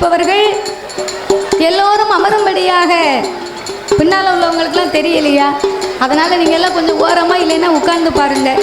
இருப்பவர்கள் எல்லோரும் அமரும்படியாக. பின்னால் உள்ளவங்களுக்குலாம் தெரியலையா? அதனால் நீங்கள் எல்லாம் கொஞ்சம் ஓரமாக இல்லைன்னா உட்கார்ந்து பாருங்கள்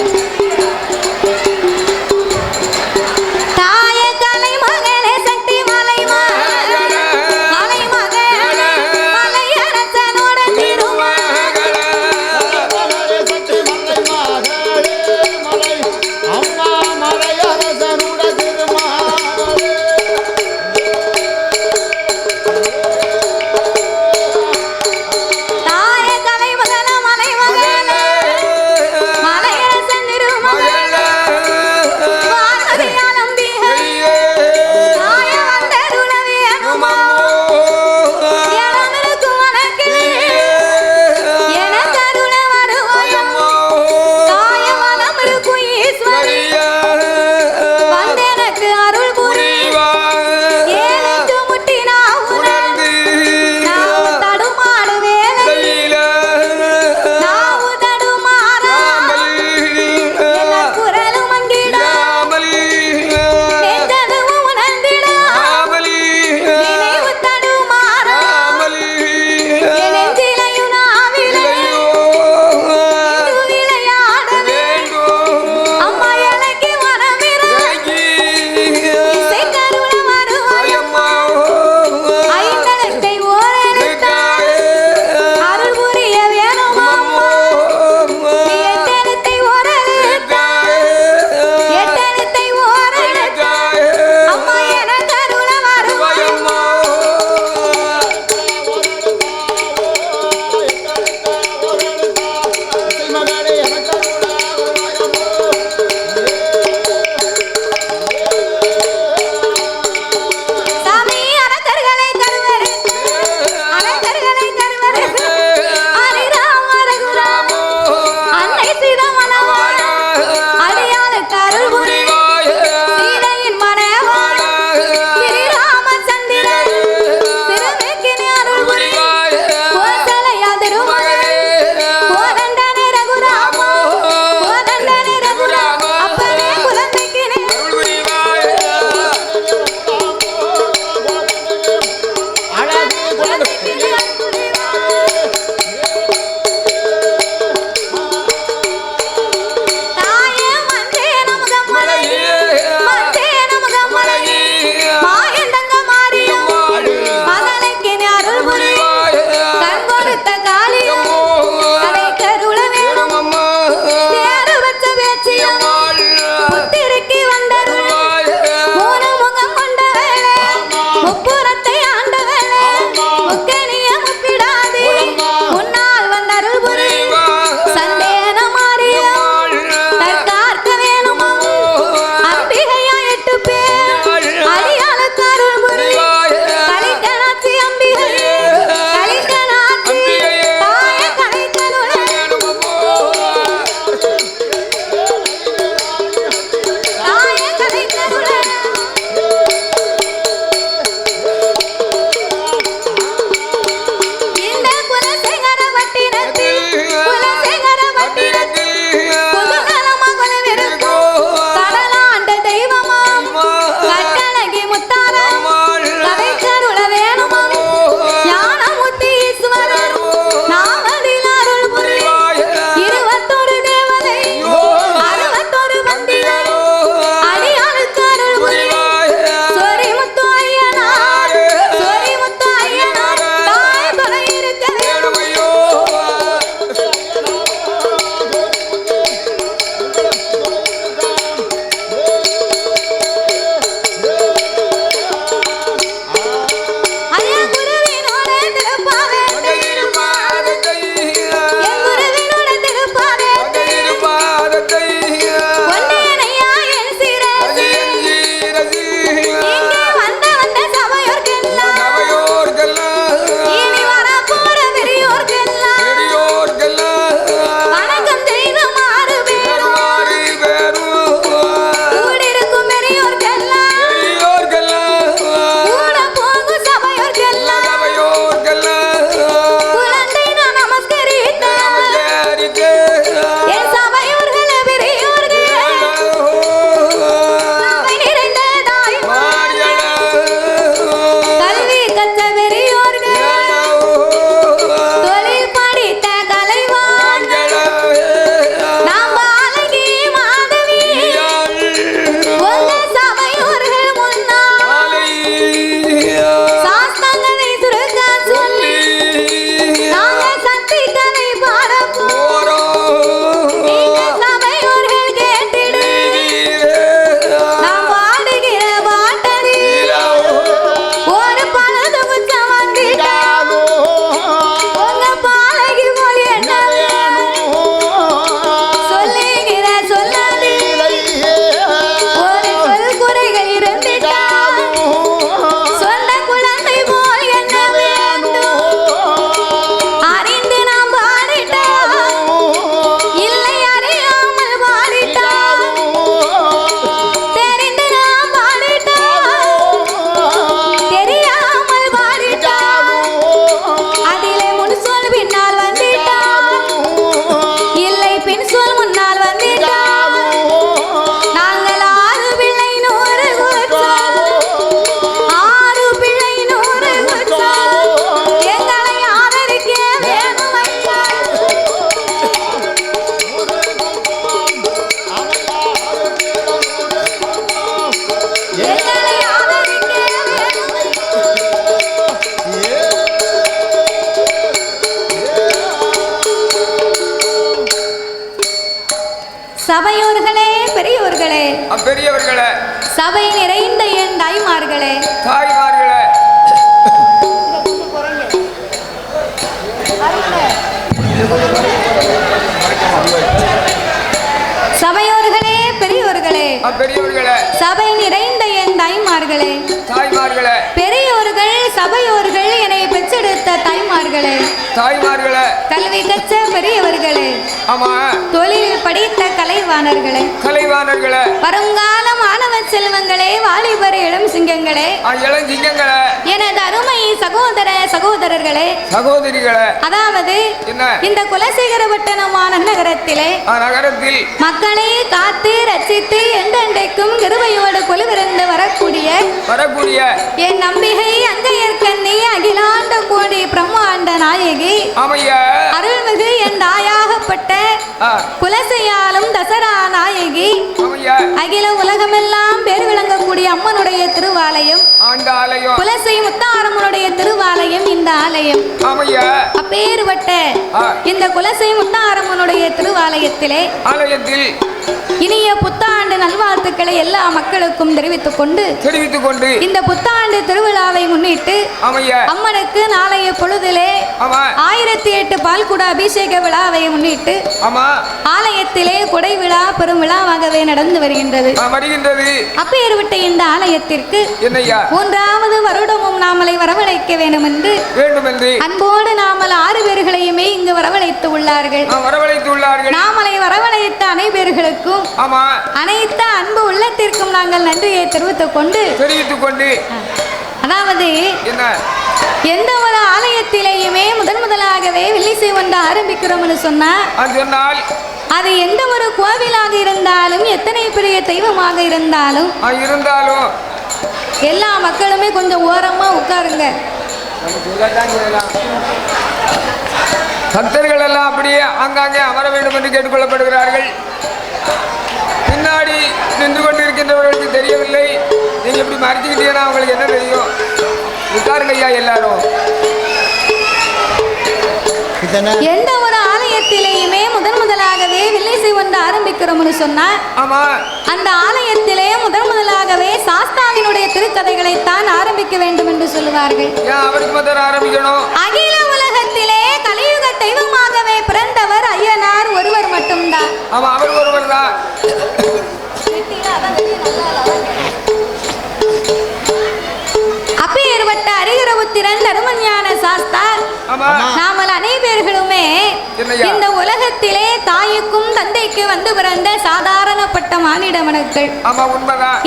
我来的不是这个 அப்பெரியவர்களே சபை நிறைந்த தாய்மார்களே. தாய்மார்களே. பெரியோர்கள் சபையோர்கள் என்னை பெற்றெடுத்த தாய்மார்களே. தாய்மார்களே. கல்வி கற்ற பெரியவர்களே. ஆமா. தொழில் படித்த கலைவாணர்களே. கலைவாணர்களே. வருங்கால மாணவ செல்வங்களே வாலிபர் இளம் சிங்கங்களே. ஆ, இளஞ்சிங்கங்களே எனது அருமை சகோதர சகோதரர்களே. சகோதரிகளே. அதாவது என்ன? இந்த குலசேகரப்பட்டணமான நகரத்திலே நகரத்தில். மக்களை காத்து ரட்சித்து எந்தெண்டைக்கும் கிருபையோடு கொலுவிருந்து வரக்கூடிய வரக்கூடிய என் நம்பிகை அங்கையற்கண்ணி அகிலாண்ட கோடி பிரம்மாண்ட நாயகி அமைய அருள்மிகு என் தாயாகப்பட்ட குலசையாலும் தசரா நாயகி அகில உலகமெல்லாம் பேர் விளங்கக்கூடிய அம்மனுடைய திருவாலயம் குலசை முத்தாரம்மனுடைய திருவாலயம் இந்த ஆலயம். அப்பேறுபட்ட. இந்த குலசை முத்தாரம்மனுடைய திருவாலயத்திலே ஆலயத்தில் இனிய புத்தாண்டு நல்வாழ்த்துக்களை எல்லா மக்களுக்கும் தெரிவித்துக் கொண்டு தெரிவித்துக் கொண்டு இந்த புத்தாண்டு திருவிழாவை முன்னிட்டு அம்மனுக்கு நாளைய பொழுதிலே ஆயிரத்தி எட்டு பால்குட அபிஷேக விழாவை முன்னிட்டு ஆலயத்திலே கொடை விழா பெரும் விழாவாகவே நடந்து வருகின்றது. அப்பேறுவிட்ட இந்த ஆலயத்திற்கு என்னையா? மூன்றாவது வருடமும் நாமலை வரவழைக்க வேண்டும் என்று வேண்டும் என்று அன்போடு நாமல் ஆறு பேர்களையுமே இங்கு வரவழைத்து உள்ளார்கள். ஆ, வரவழைத்து உள்ளார்கள். அனைவர்களுக்கும் ஆமா. அனைத்து அன்பு உள்ளத்திற்கும் நாங்கள் நன்றியை தெரிவித்துக் கொண்டு தெரிவித்துக் கொண்டு. அதாவது என்ன? எந்த ஒரு ஆலயத்திலேயுமே முதன் முதலாகவே வெள்ளிசை ஒன்று ஆரம்பிக்கிறோம்னு சொன்னால் அது எந்த ஒரு கோவிலாக இருந்தாலும் எத்தனை பெரிய தெய்வமாக இருந்தாலும் இருந்தாலும் எல்லா மக்களுமே கொஞ்சம் ஓரமா உட்காருங்க. பக்தர்கள் எல்லாம் அப்படியே ஆங்காங்கே அமர வேண்டும் என்று கேட்டுக்கொள்ளப்படுகிறார்கள் பின்னாடி நின்று கொண்டிருக்கின்றவர்களுக்கு தெரியவில்லை. நீங்க இப்படி மறைச்சிக்கிட்டீங்கன்னா அவங்களுக்கு என்ன தெரியும்? உட்காருங்க ஐயா எல்லாரும். இதனை எந்த ஒரு ஆலயத்திலேயுமே முதன் முதலாகவே வெள்ளிசை ஒன்று ஆரம்பிக்கிறோம்னு சொன்னா ஆமா. அந்த ஆலயத்திலே முதன் முதலாகவே சாஸ்தாவினுடைய திருக்கதைகளைத்தான் ஆரம்பிக்க வேண்டும் என்று சொல்லுவார்கள் அவருக்கு ஆரம்பிக்கணும்? அகில ஒருவர் மட்டும்தான் ஆமா அவர் ஒருவர் தான் அப்பேற்பட்ட அரிகரபுத்திரன் தருமஞான சாஸ்தா நாமல் அனைவர்களுமே? இந்த உலகத்திலே தாய்க்கும் தந்தைக்கு வந்து பிறந்த சாதாரணப்பட்ட மானிட மனுக்கள்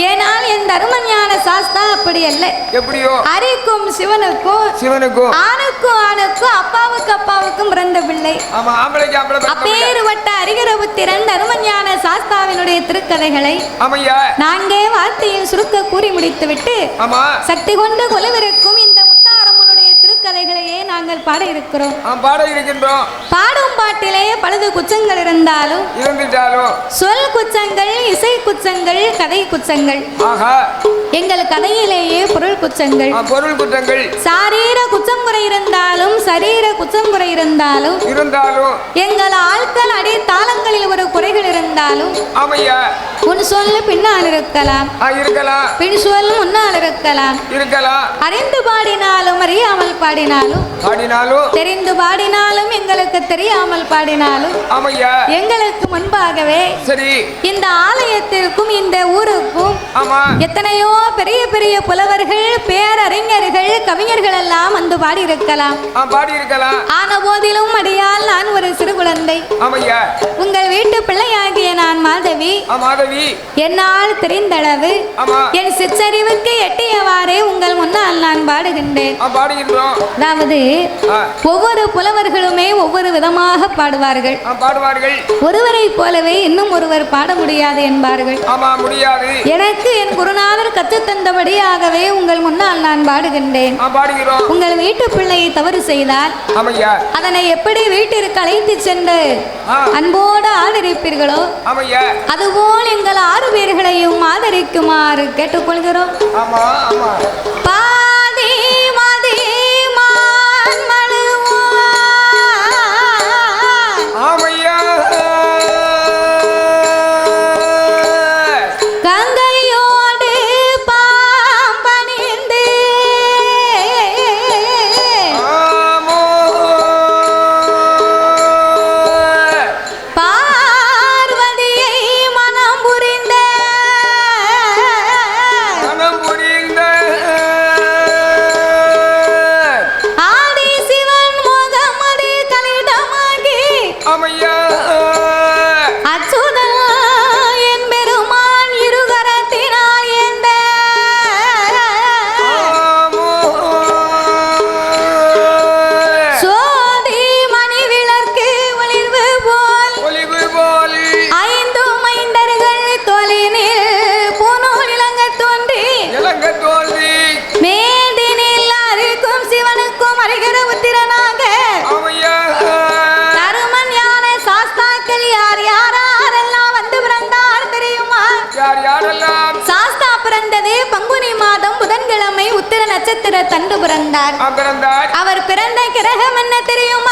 ஏனால் என் தருமஞான சாஸ்தா அப்படி அல்ல. எப்படியோ? அரிக்கும் சிவனுக்கும் சிவனுக்கும். ஆணுக்கும் ஆணுக்கும் அப்பாவுக்கு அப்பாவுக்கும் பிறந்த பிள்ளை. அப்பேறுபட்ட அரிகரபுத்திரன் தருமஞான சாஸ்தாவினுடைய திருக்கதைகளை ஆமையா? நான்கே வார்த்தையில் சுருக்க கூறி முடித்துவிட்டு ஆமா. சக்தி கொண்டு கொலுவிருக்கும் திருக்கதைகளையே நாங்கள் பாட இருக்கிறோம் பாட இருக்கின்றோம் பாடும் பாட்டிலே பலது குச்சங்கள் இருந்தாலும் இருந்துட்டாலும் சொல் குச்சங்கள் இசை குச்சங்கள் கதை குச்சங்கள். ஆஹா எங்கள் கதையிலேயே பொருள் குச்சங்கள். ஆ, பொருள் குற்றங்கள். சாரீர குச்சம் குறை இருந்தாலும் சரீர குச்சம் குறை இருந்தாலும் இருந்தாலும் எங்கள் ஆட்கள் அடி தாளங்களில் ஒரு குறைகள் இருந்தாலும் ஆமையா உன் சொல் பின்னால் இருக்கலாம். இருக்கலாம். பின் சொல் முன்னால் இருக்கலாம். இருக்கலாம். அறிந்து பாடினாலும் அறியாமல் பாடினாலும் பாடினாலும் தெரிந்து பாடினாலும் எங்களுக்கு தெரியாமல் பாடினாலும் ஆமையா? எங்களுக்கு முன்பாகவே சரி. இந்த ஆலயத்திற்கும் இந்த ஊருக்கும் ஆமா. எத்தனையோ பெரிய பெரிய புலவர்கள் பேரறிஞர்கள் கவிஞர்கள் எல்லாம் வந்து பாடியிருக்கலாம். ஆ, பாடி இருக்கலாம் ஆன போதிலும் அடியால் நான் ஒரு சிறு குழந்தை. ஆமையா? உங்கள் வீட்டு பிள்ளையாகிய நான் மாதவி. மாதவி. என்னால் தெரிந்தளவு என் சிற்றறிவுக்கு எட்டியவாறே உங்கள் முன்னால் நான் பாடுகின்றேன். பாடுகின்றோம். அதாவது ஒவ்வொரு புலவர்களுமே ஒவ்வொரு விதமாக பாடுவார்கள். பாடுவார்கள். ஒருவரை போலவே இன்னும் ஒருவர் பாட முடியாது என்பார்கள். ஆமா முடியாது. எனக்கு என் குருநாதர் கற்றுத்தந்தபடியாகவே உங்கள் முன்னால் நான் பாடுகின்றேன். உங்கள் வீட்டு பிள்ளையை தவறு செய்தால் அதனை எப்படி வீட்டிற்கு அழைத்து சென்று. அன்போடு ஆதரிப்பீர்களோ? அதுபோல் எங்கள் ஆறு பேர்களையும் ஆதரிக்குமாறு கேட்டுக்கொள்கிறோம். ஆமா பிறந்தார் அவர்